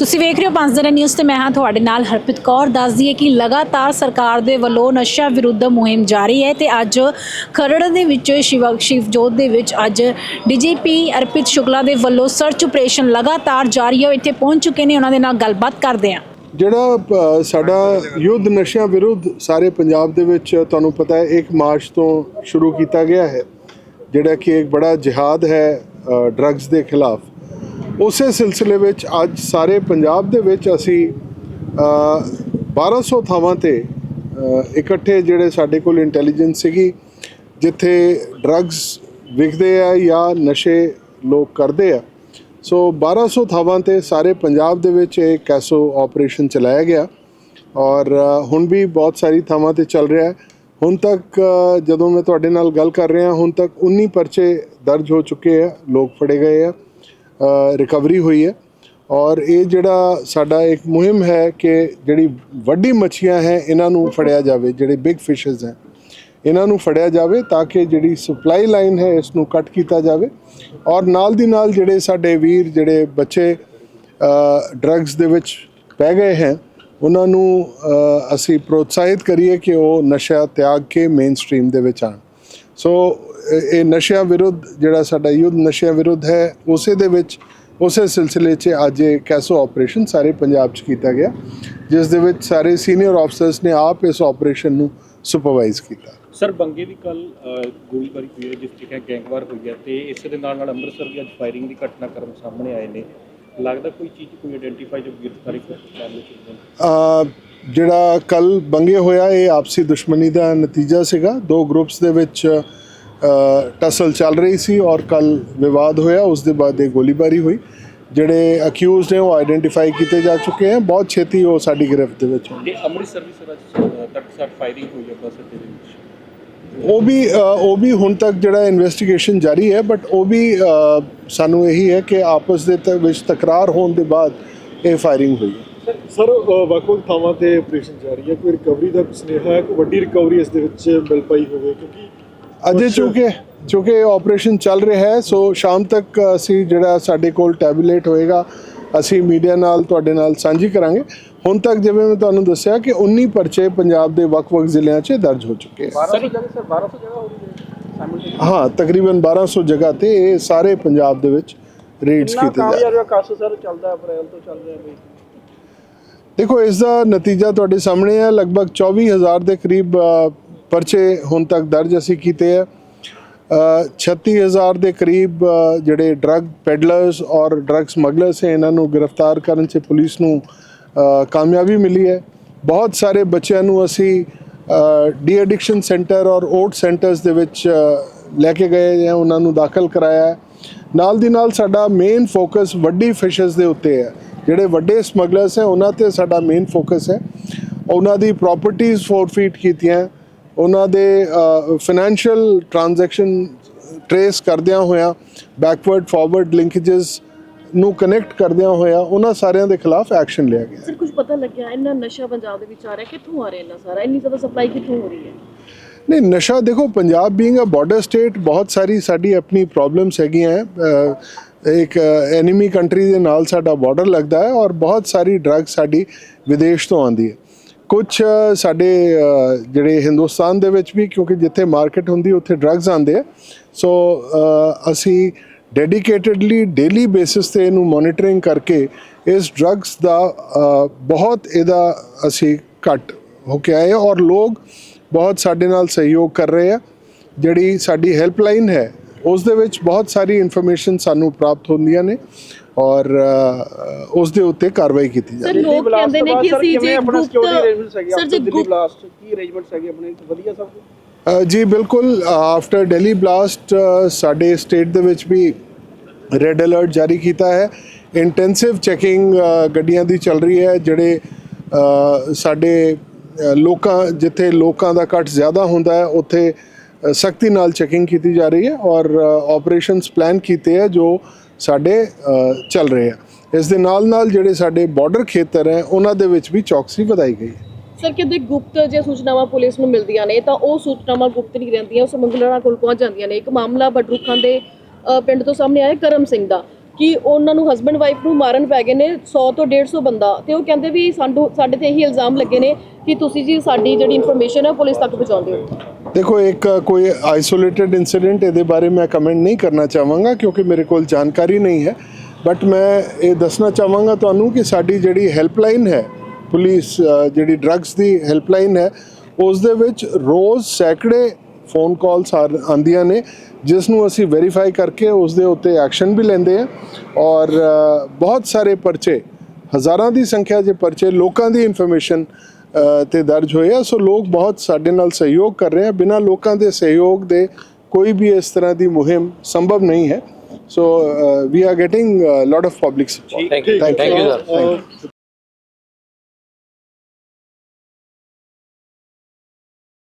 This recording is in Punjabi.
ਤੁਸੀਂ ਵੇਖ ਰਹੇ ਹੋ ਪੰਜ ਪੰਜਦਰਾ ਨਿਊਜ਼ ਤੇ ਮੈਂ ਹਾਂ ਤੁਹਾਡੇ ਨਾਲ ਹਰਪ੍ਰੀਤ ਕੌਰ। ਦੱਸਦੀ ਹੈ ਕਿ ਲਗਾਤਾਰ ਸਰਕਾਰ ਦੇ ਵੱਲੋਂ ਨਸ਼ਾ ਵਿਰੁੱਧ ਮੁਹਿੰਮ ਜਾਰੀ ਹੈ ਤੇ ਅੱਜ ਖਰੜ ਦੇ ਵਿੱਚ ਸ਼ਿਵ ਸ਼ਿਵਜੋਤ ਦੇ ਵਿੱਚ ਅੱਜ ਡੀਜੀਪੀ ਅਰਪਿਤ ਸ਼ੁਕਲਾ ਦੇ ਵੱਲੋਂ ਸਰਚ ਆਪਰੇਸ਼ਨ ਲਗਾਤਾਰ ਜਾਰੀ ਹੈ। ਉਹ ਇੱਥੇ ਪਹੁੰਚ ਚੁੱਕੇ ਨੇ, ਉਹਨਾਂ ਦੇ ਨਾਲ ਗੱਲਬਾਤ ਕਰਦੇ ਹਾਂ। ਜਿਹੜਾ ਸਾਡਾ ਯੁੱਧ ਨਸ਼ਿਆਂ ਵਿਰੁੱਧ ਸਾਰੇ ਪੰਜਾਬ ਦੇ ਵਿੱਚ ਤੁਹਾਨੂੰ ਪਤਾ ਹੈ 1 ਮਾਰਚ ਤੋਂ ਸ਼ੁਰੂ ਕੀਤਾ ਗਿਆ ਹੈ, ਜਿਹੜਾ ਕਿ ਇੱਕ ਬੜਾ ਜਿਹਾਦ ਹੈ ਡਰੱਗਸ ਦੇ ਖਿਲਾਫ। ਉਸੇ ਸਿਲਸਿਲੇ ਵਿੱਚ ਅੱਜ ਸਾਰੇ ਪੰਜਾਬ ਦੇ ਵਿੱਚ ਅਸੀਂ ਅ, 1200 ਥਾਵਾਂ ਤੇ ਇਕੱਠੇ ਜਿਹੜੇ ਸਾਡੇ ਕੋਲ ਇੰਟੈਲੀਜੈਂਸ ਸੀਗੀ ਜਿੱਥੇ ਡਰੱਗਸ ਵਿਕਦੇ ਆ ਜਾਂ ਨਸ਼ੇ ਲੋਕ ਕਰਦੇ ਆ। ਸੋ 1200 ਥਾਵਾਂ ਤੇ ਸਾਰੇ ਪੰਜਾਬ ਦੇ ਵਿੱਚ ਇਹ ਕੈਸੋ ਆਪਰੇਸ਼ਨ ਚਲਾਇਆ ਗਿਆ। ਔਰ ਹੁਣ ਵੀ ਬਹੁਤ ਸਾਰੀ ਥਾਵਾਂ ਤੇ ਚੱਲ ਰਿਹਾ ਹੈ। ਹੁਣ ਤੱਕ ਜਦੋਂ ਮੈਂ ਤੁਹਾਡੇ ਨਾਲ ਗੱਲ ਕਰ ਰਿਹਾ ਹੁਣ ਤੱਕ 19 ਪਰਚੇ ਦਰਜ ਹੋ ਚੁੱਕੇ ਆ ਲੋਕ ਫੜੇ ਗਏ ਆ। ਰਿਕਵਰੀ ਹੋਈ ਹੈ। ਔਰ ਇਹ ਜਿਹੜਾ ਸਾਡਾ ਇੱਕ ਮੁਹਿੰਮ ਹੈ ਕਿ ਜਿਹੜੀ ਵੱਡੀ ਮੱਛੀਆਂ ਹੈ, ਇਹਨਾਂ ਨੂੰ ਫੜਿਆ ਜਾਵੇ, ਜਿਹੜੇ ਬਿਗ ਫਿਸ਼ਸ ਹੈ, ਇਹਨਾਂ ਨੂੰ ਫੜਿਆ ਜਾਵੇ ਤਾਂ ਕਿ ਜਿਹੜੀ ਸਪਲਾਈ ਲਾਈਨ ਹੈ, ਇਸ ਨੂੰ ਕੱਟ ਕੀਤਾ ਜਾਵੇ। ਔਰ ਨਾਲ ਦੀ ਨਾਲ ਜਿਹੜੇ ਸਾਡੇ ਵੀਰ, ਜਿਹੜੇ ਬੱਚੇ ਡਰੱਗਸ ਦੇ ਵਿੱਚ ਪੈ ਗਏ ਹੈ, ਉਹਨਾਂ ਨੂੰ ਅਸੀਂ ਪ੍ਰੋਤਸਾਹਿਤ ਕਰੀਏ ਕਿ ਉਹ ਨਸ਼ਾ ਤਿਆਗ ਕੇ ਮੇਨ ਸਟ੍ਰੀਮ ਦੇ ਵਿੱਚ ਆਣ ਸੋ ਇਹ- ਨਸ਼ਿਆਂ ਵਿਰੁੱਧ ਜਿਹੜਾ ਸਾਡਾ ਯੁੱਧ ਨਸ਼ਿਆਂ ਵਿਰੁੱਧ ਹੈ ਉਸੇ ਦੇ ਵਿੱਚ ਉਸੇ ਸਿਲਸਿਲੇ 'ਚ ਅੱਜ ਇਹ ਕੈਸੋ ਆਪਰੇਸ਼ਨ ਸਾਰੇ ਪੰਜਾਬ 'ਚ ਕੀਤਾ ਗਿਆ ਜਿਸ ਦੇ ਵਿੱਚ ਸਾਰੇ ਸੀਨੀਅਰ ਆਫਸਰਸ ਨੇ ਆਪ ਇਸ ਆਪਰੇਸ਼ਨ ਨੂੰ ਸੁਪਰਵਾਈਜ਼ ਕੀਤਾ। ਸਰ ਬੰਗੇ ਦੀ ਕੱਲ ਗੋਲੀਬਾਰੀ ਹੋਈ ਹੈ ਜਿਸ ਜਗ੍ਹਾ ਗੈਂਗਵਾਰ ਹੋਈ ਹੈ ਤੇ ਇਸ ਦੇ ਨਾਲ ਨਾਲ ਅੰਮ੍ਰਿਤਸਰ ਦੀ ਅੱਜ ਫਾਇਰਿੰਗ ਦੀ ਘਟਨਾਕ੍ਰਮ ਸਾਹਮਣੇ ਆਏ ਨੇ। ਲੱਗਦਾ ਕੋਈ ਚੀਜ਼ ਕੋਈ ਆਇਡੈਂਟੀਫਾਈ ਜੋ ਗ੍ਰਿਫਤਾਰੀ ਕਰ ਮਾਮਲੇ ਚ? ਜਿਹੜਾ ਕੱਲ ਬੰਗੇ ਹੋਇਆ ਇਹ ਆਪਸੀ ਦੁਸ਼ਮਣੀ ਦਾ ਨਤੀਜਾ ਸੀਗਾ। ਦੋ ਗਰੁੱਪਸ ਦੇ ਵਿੱਚ ਟਸਲ ਚੱਲ ਰਹੀ ਸੀ ਔਰ ਕੱਲ ਵਿਵਾਦ ਹੋਇਆ। ਉਸ ਦੇ ਬਾਅਦ ਇਹ ਗੋਲੀਬਾਰੀ ਹੋਈ। ਜਿਹੜੇ ਅਕਿਊਜ਼ਡ ਨੇ ਉਹ ਆਇਡੈਂਟੀਫਾਈ ਕੀਤੇ ਜਾ ਚੁੱਕੇ ਹਨ ਬਹੁਤ ਛੇਤੀ ਉਹ ਸਾਡੀ ਗ੍ਰਿਫਤ ਦੇ ਵਿੱਚ ਹੋਣਗੇ ਅੰਮ੍ਰਿਤਸਰ ਦੀ ਸਰ ਅੱਜ ਫਾਇਰਿੰਗ ਹੋਈ ਹੈ ਬੱਸ ਅੱਡੇ ਦੇ ਵਿੱਚ। ਉਹ ਵੀ ਉਹ ਵੀ ਹੁਣ ਤੱਕ ਜਿਹੜਾ ਇਨਵੈਸਟੀਗੇਸ਼ਨ ਜਾਰੀ ਹੈ ਬਟ ਉਹ ਵੀ ਸਾਨੂੰ ਇਹੀ ਹੈ ਕਿ ਆਪਸ ਦੇ ਵਿੱਚ ਤਕਰਾਰ ਹੋਣ ਦੇ ਬਾਅਦ ਇਹ ਫਾਇਰਿੰਗ ਹੋਈ ਹੈ। ਸਰ ਵੱਖ-ਵੱਖ ਥਾਵਾਂ ਤੇ ਆਪਰੇਸ਼ਨ ਜਾਰੀ ਹੈ। ਕੋਈ ਰਿਕਵਰੀ ਦਾ ਸੁਨੇਹਾ ਹੈ? ਕੋਈ ਵੱਡੀ ਰਿਕਵਰੀ ਇਸ ਦੇ ਵਿੱਚ ਮਿਲ ਪਾਈ ਹੋਵੇ? ਕਿਉਂਕਿ ਅਜੇ ਚੂੰਕਿ ਚੂੰਕਿ ਆਪਰੇਸ਼ਨ ਚੱਲ ਰਿਹਾ ਹੈ। ਸੋ ਸ਼ਾਮ ਤੱਕ ਅਸੀਂ ਜਿਹੜਾ ਸਾਡੇ ਕੋਲ ਟੈਬਲੇਟ ਹੋਏਗਾ ਅਸੀਂ ਮੀਡੀਆ ਨਾਲ ਤੁਹਾਡੇ ਨਾਲ ਸਾਂਝੀ ਕਰਾਂਗੇ। ਹੁਣ ਤੱਕ ਜਿਵੇਂ ਮੈਂ ਤੁਹਾਨੂੰ ਦੱਸਿਆ ਕਿ 19 ਪਰਚੇ ਪੰਜਾਬ ਦੇ ਵੱਖ-ਵੱਖ ਜ਼ਿਲ੍ਹਿਆਂ 'ਚ ਦਰਜ ਹੋ ਚੁੱਕੇ ਹਨ ਸਰ ਜਗ੍ਹਾ ਸਰ 1200 ਜਗ੍ਹਾ ਹੋ ਰਹੀ ਹੈ ਹਾਂ ਤਕਰੀਬਨ 1200 ਜਗ੍ਹਾ ਤੇ ਇਹ ਸਾਰੇ ਪੰਜਾਬ ਦੇ ਵਿੱਚ ਰੇਡਸ ਕੀਤੇ ਜਾ ਰਹੇ ਰਿਹਾ ਕਾਸ ਸਰ ਚੱਲਦਾ ਅਪ੍ਰੈਲ ਤੋਂ ਚੱਲ ਰਿਹਾ ਬਈ ਦੇਖੋ ਇਸ ਦਾ ਨਤੀਜਾ ਤੁਹਾਡੇ ਸਾਹਮਣੇ ਹੈ। ਲਗਭਗ 24000 ਦੇ ਕਰੀਬ ਪਰਚੇ ਹੁਣ ਤੱਕ ਦਰਜ ਅਸੀਂ ਕੀਤੇ ਹੈ। ਅ, 36000 ਦੇ ਕਰੀਬ ਜਿਹੜੇ ਡਰੱਗ ਪੈਡਲਰਸ ਔਰ ਡਰੱਗ ਸਮਗਲਰਸ ਹੈ ਇਹਨਾਂ ਨੂੰ ਗ੍ਰਿਫਤਾਰ ਕਰਨ 'ਚ ਪੁਲਿਸ ਨੂੰ ਕਾਮਯਾਬੀ ਮਿਲੀ ਹੈ। ਬਹੁਤ ਸਾਰੇ ਬੱਚਿਆਂ ਨੂੰ ਅਸੀਂ ਡੀ ਐਡਿਕਸ਼ਨ ਸੈਂਟਰ ਔਰ ਓਟ ਸੈਂਟਰਸ ਦੇ ਵਿੱਚ ਲੈ ਕੇ ਗਏ ਜਾਂ ਉਹਨਾਂ ਨੂੰ ਦਾਖਲ ਕਰਾਇਆ ਨਾਲ ਦੀ ਨਾਲ ਸਾਡਾ ਮੇਨ ਫੋਕਸ ਵੱਡੀ ਫਿਸ਼ਸ ਦੇ ਉੱਤੇ ਹੈ। ਜਿਹੜੇ ਵੱਡੇ ਸਮਗਲਰਸ ਹੈ ਉਹਨਾਂ ਤੇ ਸਾਡਾ ਮੇਨ ਫੋਕਸ ਹੈ। ਉਹਨਾਂ ਦੀ ਪ੍ਰਾਪਰਟੀਆਂ ਫੋਰਫੀਟ ਕੀਤੀਆਂ ਉਹਨਾਂ ਦੇ ਫਾਈਨੈਂਸ਼ੀਅਲ ਟ੍ਰਾਂਜੈਕਸ਼ਨ ਟਰੇਸ ਕਰਦਿਆਂ ਹੋਇਆਂ ਬੈਕਵਰਡ ਫਾਰਵਰਡ ਲਿੰਕੇजेस ਨੂੰ ਕਨੈਕਟ ਕਰਦਿਆਂ ਹੋਇਆਂ ਉਹਨਾਂ ਸਾਰਿਆਂ ਦੇ ਖਿਲਾਫ ਐਕਸ਼ਨ ਲਿਆ ਗਿਆ। ਸਰ ਕੁਝ ਪਤਾ ਲੱਗਿਆ ਇੰਨਾ ਨਸ਼ਾ ਪੰਜਾਬ ਦੇ ਵਿੱਚ ਆ ਰਿਹਾ ਕਿੱਥੋਂ ਆ ਰਿਹਾ ਇੰਨਾ ਸਾਰਾ? ਇੰਨੀ ਜ਼ਿਆਦਾ ਸਪਲਾਈ ਕਿੱਥੋਂ ਹੋ ਰਹੀ ਹੈ? ਨਹੀਂ ਨਸ਼ਾ ਦੇਖੋ Punjab being a border state ਬਹੁਤ ਸਾਰੀ ਸਾਡੀ ਆਪਣੀ ਪ੍ਰੋਬਲਮਸ ਹੈਗੀਆਂ ਇੱਕ ਐਨੀਮੀ ਕੰਟਰੀ ਦੇ ਨਾਲ ਸਾਡਾ ਬਾਰਡਰ ਲੱਗਦਾ ਹੈ ਔਰ ਬਹੁਤ ਸਾਰੀ ਡਰੱਗ ਸਾਡੀ ਵਿਦੇਸ਼ ਤੋਂ ਆਉਂਦੀ ਹੈ। ਕੁਝ ਸਾਡੇ ਜਿਹੜੇ ਹਿੰਦੁਸਤਾਨ ਦੇ ਵਿੱਚ ਵੀ ਕਿਉਂਕਿ ਜਿੱਥੇ ਮਾਰਕੀਟ ਹੁੰਦੀ ਉੱਥੇ ਡਰੱਗਸ ਆਉਂਦੇ ਆ ਸੋ ਅਸੀਂ ਡੈਡੀਕੇਟਿਡਲੀ ਡੇਲੀ ਬੇਸਿਸ ਤੇ ਇਹਨੂੰ ਮੋਨੀਟਰਿੰਗ ਕਰਕੇ ਇਸ ਡਰੱਗਸ ਦਾ ਬਹੁਤ ਇਹਦਾ ਅਸੀਂ ਘੱਟ ਹੋ ਕੇ ਆਏ ਔਰ ਲੋਕ ਬਹੁਤ ਸਾਡੇ ਨਾਲ ਸਹਿਯੋਗ ਕਰ ਰਹੇ ਆ। ਜਿਹੜੀ ਸਾਡੀ ਹੈਲਪਲਾਈਨ ਹੈ ਉਸ ਦੇ ਵਿੱਚ ਬਹੁਤ ਸਾਰੀ ਇਨਫੋਰਮੇਸ਼ਨ ਸਾਨੂੰ ਪ੍ਰਾਪਤ ਹੁੰਦੀਆਂ ਨੇ ਔਰ ਉਸ ਦੇ ਉੱਤੇ ਕਾਰਵਾਈ ਕੀਤੀ ਜਾਂਦੀ ਹੈ ਲੋਕ ਕਹਿੰਦੇ ਨੇ ਕਿ ਅਸੀਂ ਜੇ ਗੁਪਤ ਸਰ ਜੇ ਗੁਪਤ ਬਲਾਸਟ ਕੀ ਅਰੇਂਜਮੈਂਟਸ ਹੈਗੇ ਆਪਣੇ? ਵਧੀਆ ਸਭ ਕੁਝ ਜੀ ਬਿਲਕੁਲ ਆਫਟਰ ਦਿੱਲੀ ਬਲਾਸਟ ਸਾਡੇ ਸਟੇਟ ਦੇ ਵਿੱਚ ਵੀ ਰੈੱਡ ਅਲਰਟ ਜਾਰੀ ਕੀਤਾ ਹੈ। ਇੰਟੈਂਸਿਵ ਚੈਕਿੰਗ ਗੱਡੀਆਂ ਦੀ ਚੱਲ ਰਹੀ ਹੈ ਜਿਹੜੇ ਸਾਡੇ ਲੋਕਾਂ ਜਿੱਥੇ ਲੋਕਾਂ ਦਾ ਘੱਟ ਜ਼ਿਆਦਾ ਹੁੰਦਾ ਹੈ ਉੱਥੇ ਸਖਤੀ ਨਾਲ ਚੈਕਿੰਗ ਕੀਤੀ ਜਾ ਰਹੀ ਹੈ ਔਰ ਆਪਰੇਸ਼ਨਸ ਪਲਾਨ ਕੀਤੇ ਆ ਜੋ ਸਾਡੇ ਚੱਲ ਰਹੇ ਆ ਇਸ ਦੇ ਨਾਲ ਨਾਲ ਜਿਹੜੇ ਸਾਡੇ ਬਾਰਡਰ ਖੇਤਰ ਹੈ, ਉਹਨਾਂ ਦੇ ਵਿੱਚ ਵੀ ਚੌਕਸੀ ਵਧਾਈ ਗਈ ਹੈ। ਸਰ ਕਿਤੇ ਗੁਪਤ ਜੇ ਸੂਚਨਾਵਾਂ ਪੁਲਿਸ ਨੂੰ ਮਿਲਦੀਆਂ ਨੇ, ਤਾਂ ਉਹ ਸੂਚਨਾਵਾਂ ਗੁਪਤ ਨਹੀਂ ਰਹਿੰਦੀਆਂ, ਉਹ ਸਮਗਲਰਾਂ ਕੋਲ ਪਹੁੰਚ ਜਾਂਦੀਆਂ ਨੇ। ਇੱਕ ਮਾਮਲਾ ਬਡਰੁੱਖਾਂ ਦੇ ਪਿੰਡ ਤੋਂ ਸਾਹਮਣੇ ਆਇਆ, ਕਰਮ ਸਿੰਘ ਦਾ, ਕਿ ਉਹਨਾਂ ਨੂੰ ਹਸਬੰਡ ਵਾਈਫ ਨੂੰ ਮਾਰਨ ਪੈ ਗਏ ਨੇ 100 ਤੋਂ 150 ਬੰਦਾ। ਤੇ ਉਹ ਕਹਿੰਦੇ ਵੀ ਸਾਨੂੰ, ਸਾਡੇ ਤੇ ਇਹੀ ਇਲਜ਼ਾਮ ਲੱਗੇ ਨੇ ਕਿ ਤੁਸੀਂ ਜੀ ਸਾਡੀ ਜਿਹੜੀ ਇਨਫੋਰਮੇਸ਼ਨ ਹੈ ਪੁਲਿਸ ਤੱਕ ਪਹੁੰਚਾਉਂਦੇ ਹੋ। ਦੇਖੋ, ਇੱਕ ਕੋਈ ਆਈਸੋਲੇਟਿਡ ਇਨਸੀਡੈਂਟ ਇਹਦੇ ਬਾਰੇ ਮੈਂ ਕਮੈਂਟ ਨਹੀਂ ਕਰਨਾ ਚਾਹਾਂਗਾ ਕਿਉਂਕਿ ਮੇਰੇ ਕੋਲ ਜਾਣਕਾਰੀ ਨਹੀਂ ਹੈ। ਬਟ ਮੈਂ ਇਹ ਦੱਸਣਾ ਚਾਹਾਂਗਾ ਤੁਹਾਨੂੰ ਕਿ ਸਾਡੀ ਜਿਹੜੀ ਹੈਲਪਲਾਈਨ ਹੈ, ਪੁਲਿਸ ਜਿਹੜੀ ਡਰੱਗਸ ਦੀ ਹੈਲਪਲਾਈਨ ਹੈ, ਉਸ ਦੇ ਵਿੱਚ ਰੋਜ਼ ਸੈਂਕੜੇ ਫੋਨ ਕਾਲਸ ਆਉਂਦੀਆਂ ਨੇ, ਜਿਸ ਨੂੰ ਅਸੀਂ ਵੈਰੀਫਾਈ ਕਰਕੇ ਉਸ ਦੇ ਉੱਤੇ ਐਕਸ਼ਨ ਵੀ ਲੈਂਦੇ ਆ ਔਰ ਬਹੁਤ ਸਾਰੇ ਪਰਚੇ, ਹਜ਼ਾਰਾਂ ਦੀ ਸੰਖਿਆ 'ਚ ਪਰਚੇ, ਲੋਕਾਂ ਦੀ ਇਨਫੋਰਮੇਸ਼ਨ ਤੇ ਦਰਜ ਹੋਏ ਆ। ਸੋ ਲੋਕ ਬਹੁਤ ਸਾਡੇ ਨਾਲ ਸਹਿਯੋਗ ਕਰ ਰਹੇ ਆ। ਬਿਨਾਂ ਲੋਕਾਂ ਦੇ ਸਹਿਯੋਗ ਦੇ ਕੋਈ ਵੀ ਇਸ ਤਰ੍ਹਾਂ ਦੀ ਮੁਹਿੰਮ ਸੰਭਵ ਨਹੀਂ ਹੈ। So we are getting lot of public ਠੀਕ ਥੈਂਕ ਯੂ ਅਹ,